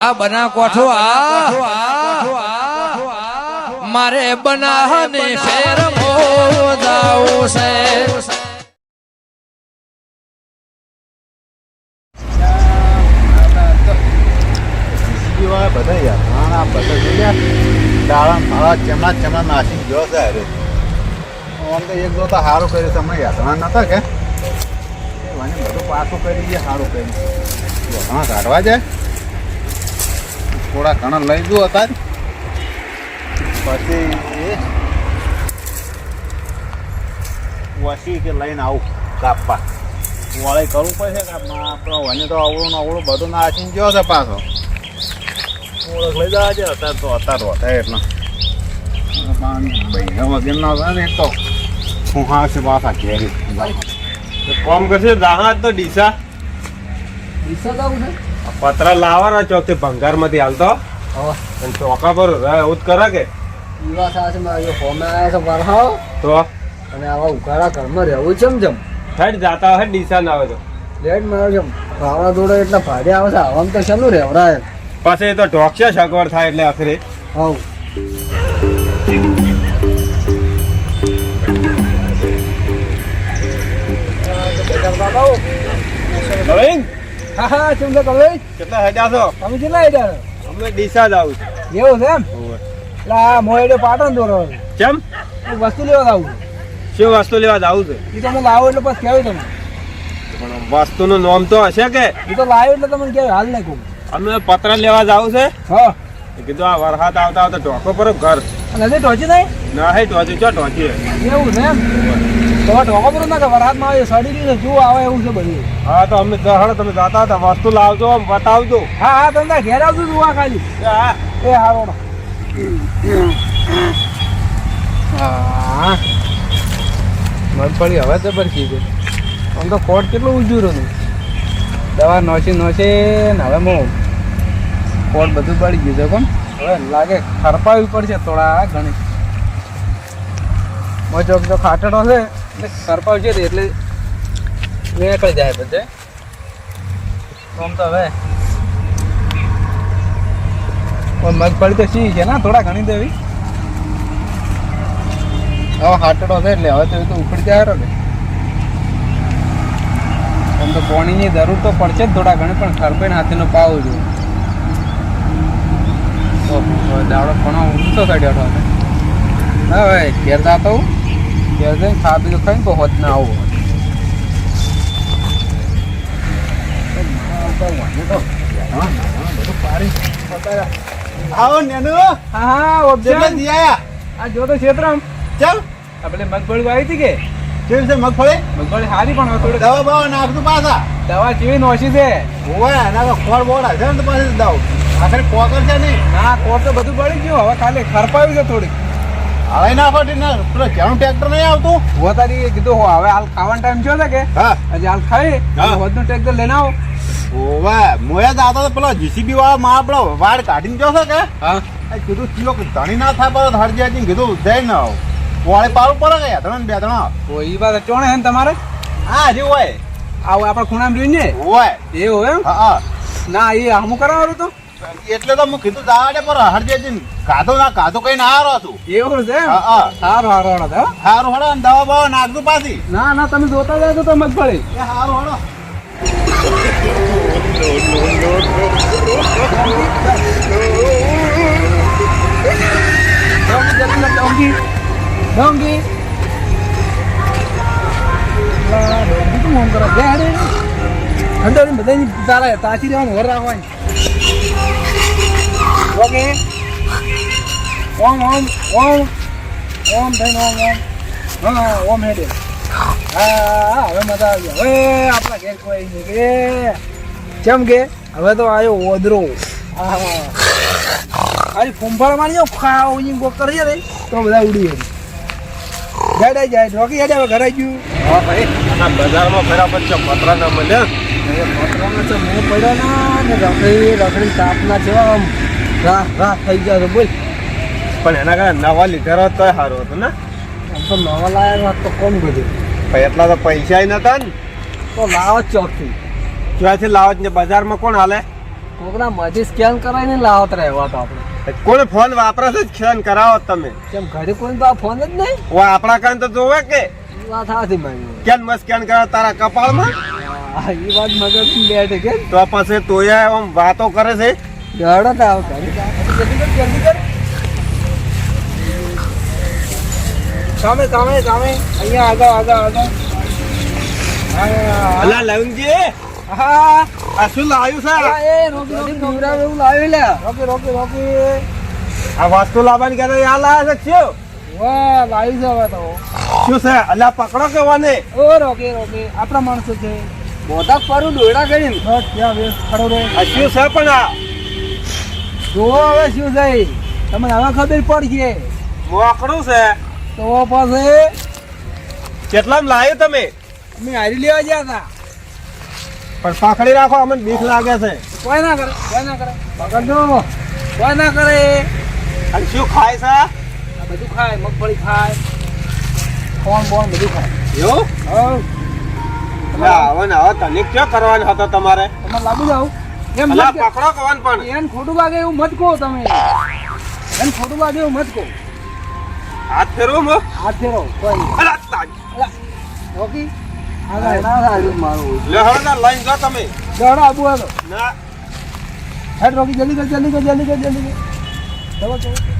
આ બના કોઠો આ મારે બનાહને ફેર મોદાવું છે. જીવા બધા યાર બધા જોયા દાળા મારા ચમડા ચમડા નાસી ગયો છે અરે. આમ તો એક જોતા સારું કર્યું તમને યાત્રા નતા કે? મને બધું પાછું કરી દે સારું કર્યું ઘણા કાઢવા જાય? થોડા ઘણા લઈ દઉં હતા પછી એ વસી કે લઈને આવું કાપવા વળી કરવું પડશે કાપમાં આપણો વને તો અવળું ને અવળું બધું નાસીને ગયો છે પાછો. ઓળખ લઈ જવા છે અત્યારે તો અત્યારે હોતા એટલે. વગર હતા ને તો હું હા છે પાછા ઘેરી. કોમ કરશે રાહત તો ડીસા. પતરા લાવવાના ચોકથી ભંગારમાંથી હાલતો અને ચોકા પર રહે એવું કરે કે? યુવા સાથે મારો ફોન આવ્યા છે વરહાવ તો? અને આવા ઉઘાડા ઘરમાં રહેવું છે જમ. હેડ જાતા હેડ નિશાન આવે તો. લેટ મારો ચમ ભાવડા દોડે એટલે ભાડે આવે છે આવામાં તો શેનું રહેવડાય પછી તો ઢોકશે સગવડ થાય એટલે આખરે. હવ. હા હા ચમ તો કલે કેટલા હેડ્યા છો? તમે કેટલા આઈડા અમે ડીસા જ આવું એવું છે એમ? એટલે આ મોયડે પાટણ દોરો કેમ? હું વસ્તુ લેવા આવું શું વસ્તુ લેવા જાવું છે? એ તમે લાવો એટલે પછી કહેવું તમે પણ વસ્તુનું નામ તો હશે કે? એ તો લાવ્યો એટલે તમને કહેવાય હાલ નહીં કહું અમે પત્ર લેવા જાવું છે? હા. કીધું આ વરસાદ આવતા આવતા ટોકો પર ઘર. નથી ટોચી નહીં? ના હે ટોચી ચો ટોચી એવું છે એમ? તો ઢોકો ના કે વરાતમાં આવે સડી ગયું છે આવે એવું છે બધું. હા તો અમે તમે જાતા હતા વસ્તુ લાવજો આમ બતાવજો હા હા ઘેર આવજો જોવા ખાલી. હા. એ હારો હા. મગફળી હવે તો પડશે છે આમ તો કોટ કેટલું ઊંચું રહ્યું દવા નોચી નોચે ને હવે કોટ બધું પડી ગયું છે કોણ? હવે લાગે ખરપાવી પડશે થોડા ઘણી. મજો જો ખાટડો છે. એટલે છે એટલે નીકળી જાય બધે. આમ તો હવે મગફળી તો સી છે ને? થોડા ઘણી દેવી હવે હાટડો છે એટલે હવે તો ઉપડી જાય ને. આમ તો પાણીની જરૂર તો પડશે જ થોડા ઘણી, પણ ખરપાઈને હાથીનો પાવ જોઈએ દાડો ઘણો ઊંચો કાઢ્યો હતો. હવે ઘેર જાતો હું. ઘેર જઈને ખા બીજું ખાઈને તો હોત ના આવું. આવો નેનો. હા હા કેટલા ઓબ્ઝર્વ આ જો તો ક્ષેત્રમ. ચલ. આપણે મગફળી વાવી હતી કે? કેવી છે મગફળી? મગફળી સારી પણ થોડી દવા બવા નાખતું પાછા. દવા કેવી નોશી છે? ઓય એના તો ખોળ બોળ હશે ને તો પાછી દઉં આખરે પોકર છે નહીં. ના કોટ તો બધું પડી ગયું. હવે ખાલી ખરપાવી છે થોડી હવે નાખો ને પેલો ક્યાંનું ટ્રેક્ટર નહીં આવતું? હું તારી કીધું હો હવે હાલ ખાવાનો ટાઈમ થયો છે કે? હા. હજી હાલ ખાઈ. વધનું ટ્રેક્ટર લઈને આવો. ઓવે મોયા જાતો તો પેલો જીસીબી વાળો માં આપણો વાડ કાઢીને ગયો છે કે? હા. એ કીધું ચિયો કે ધણી ના થાય પડે હરજી હરજી કીધું જઈ ના આવ. વાળે પાડું પડે ગયા ત્રણ બે ત્રણ ઓ ઈ વાત ચોણે હે તમારે? હા હજી હોય. આવું આપણે ખૂણામાં જોઈને હોય. એવું એમ? હા હા. ના એ હમું કરાવવાનું તો એટલે તો હું કીધું દાડે પર હળદે હરજી કાધો ના કાધો કઈ ના હારો તું. એવું છે હા સારું હારો હળો હા. સારું હળો અને દવા બવા નાખજો પાછી. ના ના તમે જોતા જાય તો મગફળી. એ હારું હળો ડોંગી. જલ્દી લે, ડોંગી ડોંગી ડોંગી તો મોમ કરે લે હેડે અંદર બધાની તારા તાચી રહેવાનું ઘર રાખવાની. ઓકે ઓમ ઓમ ઓમ. ઓમ થઈને ઓમ ઓમ. હા ઓમ હેડે. હા હવે મજા આવી હવે આપણા ઘેર કોઈ નહીં કે. કેમ કે હવે તો આવ્યો ઓદરો. હા અરે ફૂંફાળ મારી જાઓ ખાવ ઈ ગો કરીએ રે. તો બધા ઉડી જાય. જાય જાય રોકી જાય હવે ઘરે ગયું. હા ભાઈ. આ બજારમાં ફેરા પછી પતરા ના મળે પતરામાં તો મો પડ્યા ના ને રખડી રખડી તાપના જેવા આમ. રાહ રાહ થઈ ગયા તો બોલ. પણ એના કારણે નવા લીધેલો તો સારું હતું ને? આમ તો નવા લાયા તો કોમ બધું? એટલા તો પૈસા નતા ને. તો લાવો ચોકથી. ક્યાંથી લાવો ને? બજારમાં કોણ હાલે? કોકના મજી સ્કેન કરાવીને લાવત રહેવા તો આપણે. કોણ ફોન વાપરે છે સ્કેન કરાવો તમે. કેમ ઘરે કોઈ તો ફોન જ નહીં? ઓ આપણા કાન તો જોવે કે? વાત સાચી મારી કેમ મસ્ત સ્કેન કરાવ તારા કપાળમાં? એ વાત મગજ બેઠે કે? તો પછી તોય આમ વાતો કરે છે? દોડો તો આવો ઘરે જલ્દી કર જલ્દી કર સામે સામે સામે. અહીંયા આગળ આગળ આગળ. હા, અલા લવંગજી. હા. આ શું લાવ્યું છે? એ રોકી રોકી પીવડાવે એવું લાવી લે. રોકી રોકી રોકી આ વસ્તુ લાવવાની કરે આ લાવે છે? શું? વાહ લાવી છે હવે તો. શું છે? અલા પકડો કે વાને ઓ રોકી રોકી આપણા માણસો છે. મોટા પારું ડોડા કરીને. ત્યાં વેસ ખડો રે. આ શું છે પણ આ? જોવો હવે શું થાય તમને હવે ખબર પડશે. મોકડું છે. તો પાસે કેટલા લાવ્યો તમે? અમે હારી લેવા ગયા હતા. પણ પકડી રાખો અમને બીક લાગે છે. કોઈ ના કરે કોઈ ના કરે. પકડજો. કોઈ ના કરે. અને શું ખાય છે? બધું ખાય મગફળી ખાય. કોણ બોણ બધું ખાય. એવું? હવ હવે ને હવે તને ક્યાં કરવાનો હતો તમારે? તમારે લાગુ જાવ એમ મત પકડો કોણ પણ. એને ખોટું લાગે એવું મત કહો તમે. એને ખોટું લાગે એવું મત કહો. હાથ ફેરવો મો. હાથ ફેરો કોઈ. અલા, તાજ. આગળ ના મારું લે હવે ને લઈને જાઓ તમે. દોડો આબુ ના. હેડ રોકી જલ્દી કર જલ્દી કર જલ્દી કર જલ્દી કર.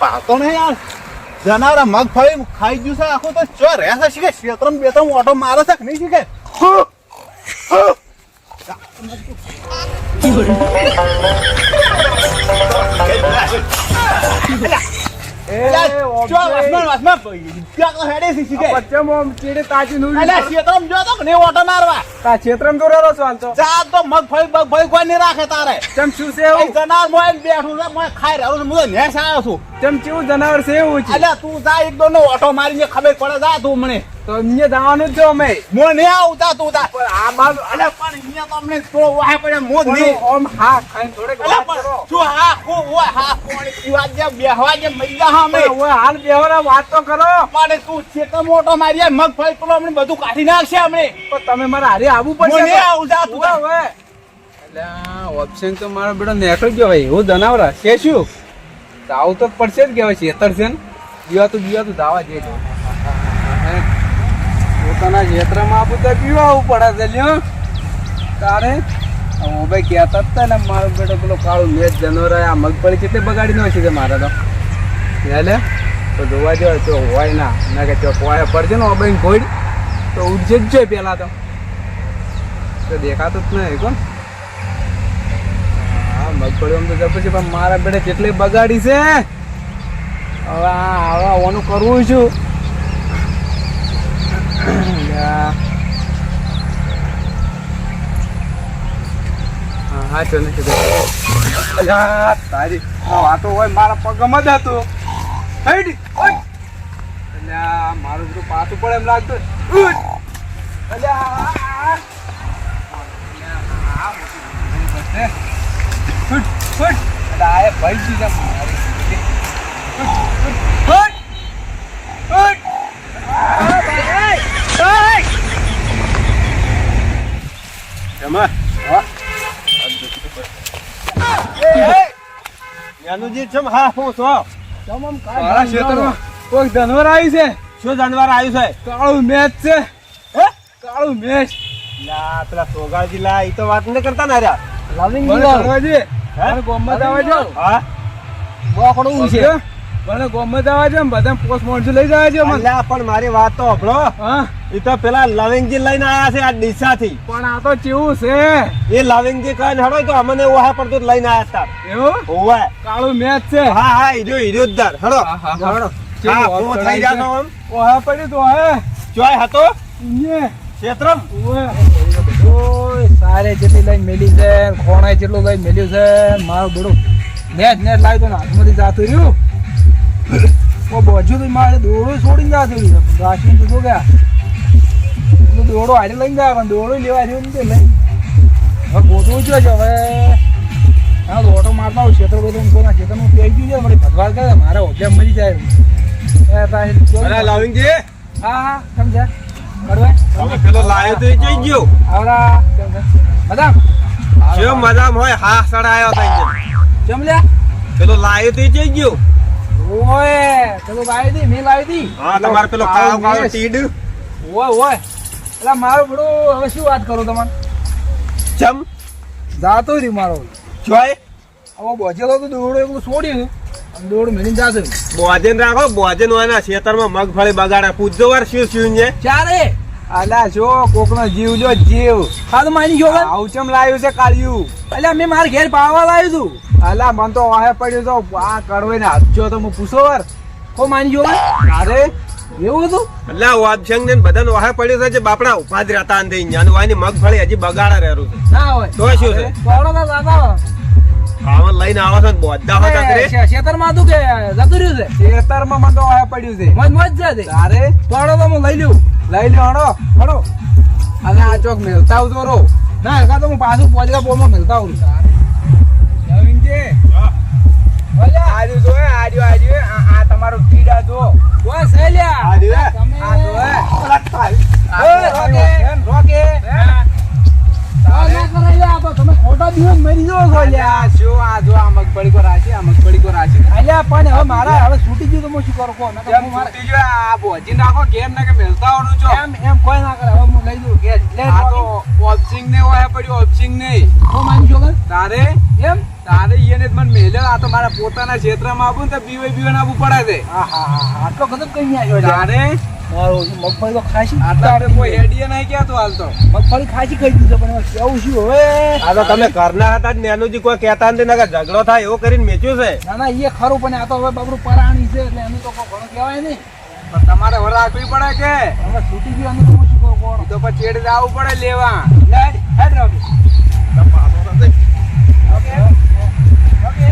પાતો નહીં યાર. જનારા મગફળી ખાઈ ગયું છે આખું તો ચો રહેશે શીખે ક્ષેત્રમ બે ત્રણ ઓટો મારે છે કે નહીં શીખે એ રાખે તારે. ચમ શું છે જનાર મોય બેઠું છે મોય ખાઈ રહ્યો છું હું નેસ આવ્યો છું. ચમ કેવું જનાવર છે એવું છે? અલ્યા તું જા એક ને ઓટો મારીને ખબર પડે જા તું મને. તો અહીંયા જવાનું જ છે અમે. મો નહીં આવું તું જા પણ આ બાજુ અલ્યા પણ અહીંયા તો અમને થોડો વાહ પડે ઓમ હા શું હા હું ઓ હા કોણી પીવા જે બેહવા જે મૈયા હા અમે. હવે હાલ બેહવાના વાત તો કરો. પણ તું છેતર મોટો મારી મગફળી પેલો અમને બધું કાઢી નાખશે અમને. પણ તમે મારા હારે આવવું પડશે નહીં આવતા તું હવે. એટલે ઓપ્શન તો મારો બેટો નેકળી ગયો ભાઈ. એવું જનાવરા કે શું? દાવ તો પડશે જ કહેવાય છેતર છે ને. દીવા તો દીવા તો દાવા જે છે. હે? પોતાના ક્ષેત્રમાં આપું તો પીવાવું પડે છે, લ્યો. તારે? હું ભાઈ કહેતા જ ને મારો બેટો પેલો કાળું મેચ જનોર આ મગફળી કેટલી બગાડી નાખી છે મારે તો. એટલે તો જોવા જો તો હોય ના. ના કે તો હોય પડશે ને ઓબાઈ ઘોડ તો ઉડશે જ જોઈએ પેલા તો. તો દેખાતું જ નહીં, કોણ? હા મગફળી તો જબર છે, પણ મારા બેટે કેટલી બગાડી છે? હવે આવા ઓનું કરવું છું. હા હા ચો ને તારી વાતો હોય મારા પગમાં જ હતું. અલ્યા મારું બધું પાછું પડે એમ લાગતું ઉઠ. અલ્યા આ, આ. અલ્યા, આ મોટી બધે. ઉઠ, ઉઠ. અલ્યા, આ એ ભાઈ જી મારી. ઉઠ, ઉઠ, ઉઠ. ઉઠ. આ ભાઈ, ભાઈ. એમાં. યાનુજી ચમ હા હું છો? મારા ક્ષેત્રમાં કોઈ જાનવર આવ્યું છે? શું જાનવર આવ્યું છે? કાળું મેચ છે. હે? કાળું મેચ. લા પેલા સોગાજી લા ઈ તો વાત નહીં કરતા ના રહ્યા કરવાજી ગોમત આવે છે હા? બોકડું છે. મને ગોમત આવે છે બધા પોસ્ટ મોર્ટમ લઈ જાય છે એટલે પણ મારી વાત તો હપડો હા. ઈ તો પેલા લવિંગજી લઈને આયા છે આ ડીસાથી. પણ આ તો કેવું છે? એ લવિંગજી કઈ હડો તો અમને ઓહા પડતું જ લઈને આયા હતા એવું? ઓવે કાળું મેચ છે. હા હા હીરો હીરો દર હડો. હડો હા હું થઈ જાતો આમ? ઓહા પડી તો હે ચોય હતો? અહીંયા. ક્ષેત્રમ? ઓય, સારે જેટલી લઈને મેલી છે ખોણાય જેટલું લઈને મેલ્યું છે મારું બધું નેટ નેટ લાવી દો ને હાથમાંથી જાતું રહ્યું ઓ બોજ્યું તો મારે દોડો છોડીને રહ્યું પણ રાશિ તો ગયા. દોડો હારે લઈને ગયા પણ દોડો લેવા રહ્યો ને તે લઈને હવે ગોઠવું છે જ હવે. હા ઓટો મારતા હું ક્ષેત્ર બધું કોના ક્ષેત્રમાં પેઈ ગયું છે. મારી ભગવાન કરે મારે ઓબ્જેક્ટ મરી જાય. અરે લાવિંગજી હા હા સમજ્યા બરોબર? પેલો લાયો તો એ જઈ ગયો. છે? મદામ જો મદામ હોય હા સડાયો તઈ કેમ લ્યા. પેલો લાયો તો એ જઈ ગયો. ઓય પેલું લાવી દી મેં લાવી દી. હા તમારે પેલો કાળો કાળો ટીડ. ઓય ઓય. એટલે મારું બડું હવે શું વાત કરો તમારે? ચમ? જાતો રી મારો. ચોય હવે બોજેલો તો દોડો એકલું છોડ્યું દોડ મેળીને જાતો બોજેન રાખો બોજેન વાના ખેતરમાં મગફળી બગાડા. પૂછજો વાર શું શું છે? ચારે અલા જો કોકનો જીવ જો જીવ. હા તો માની ગયો આવું ચમ લાવ્યું છે કાળિયું? અલ્યા મેં મારા ઘેર પાવા લાવ્યું તું. અલા મન તો વાહે પડ્યું તો આ કડવે ને હાથજો તો હું પૂછો વાર. કો માની ગયો અરે એવું હતું? એટલે વાદશંગ ને બધાને વાહે પડ્યું છે જે બાપડા ઊભા જ રહેતા અંદર ઈંજાનું વાની મગફળી હજી બગાડે રહેલું છે. ના હોય. તો શું છે? પાવડો તો દાદા આવા લઈને આવો છો ને બોધા ખેતરમાં હતું કે જતું રહ્યું છે? ખેતરમાં મન તો વાહે પડ્યું છે. મજ મજ છે તે તારે? પાવડો તો હું લઈ લઉં. લઈ લ્યો હડો હડો અને આ ચોક મેલતા આવતો રહો ના એકા તો હું પાછું પોજકા પોમાં મેલતા આવું મગફળી કો રાશી અલ્યા પણ હવે મારા હવે છૂટી ગયું તો હું શું કરું? કહો છૂટી ગયો? આ નાખો ઘેર ને કે મેલતા આવડું છો? એમ એમ કોઈ ના કરે. હવે હું લઈ લઉં ઘેર. લે, આ તો ઓપ્સિંગ ને હોય પડ્યું ઓપ્સિંગ નહીં. હું માની ગયો કે? તારે? એમ? તારે ઈને જ મને મેલ્યો. આ તો મારા પોતાના ક્ષેત્રમાં આવું ને તો બીવે બીવે નાવું પડે છે હા હા હા હા, આટલો ગજબ કઈ આવ્યો તારે? મગફળી તો ખાસી આપણે કોઈ હેડીએ નહીં ક્યાં તું હાલ તો? મગફળી ખાસી ખાઈ દીધું પણ કેવું શું હવે? આ તો તમે ઘરના હતા જ નેનુજી કોઈ કહેતા નથી નકર ઝઘડો થાય એવું કરીને મેચ્યું છે. ના ના એ ખરું પણ આ તો હવે બાબરું પરાણી છે એટલે એનું તો કોઈ ઘણું કહેવાય નહીં. પણ તમારે હવે રાખવી પડે કે હવે છૂટી ગયું અમે તો શું કોણ. તો પછી એડ જવું પડે લેવા. લે હેડ રોકી ઓકે ઓકે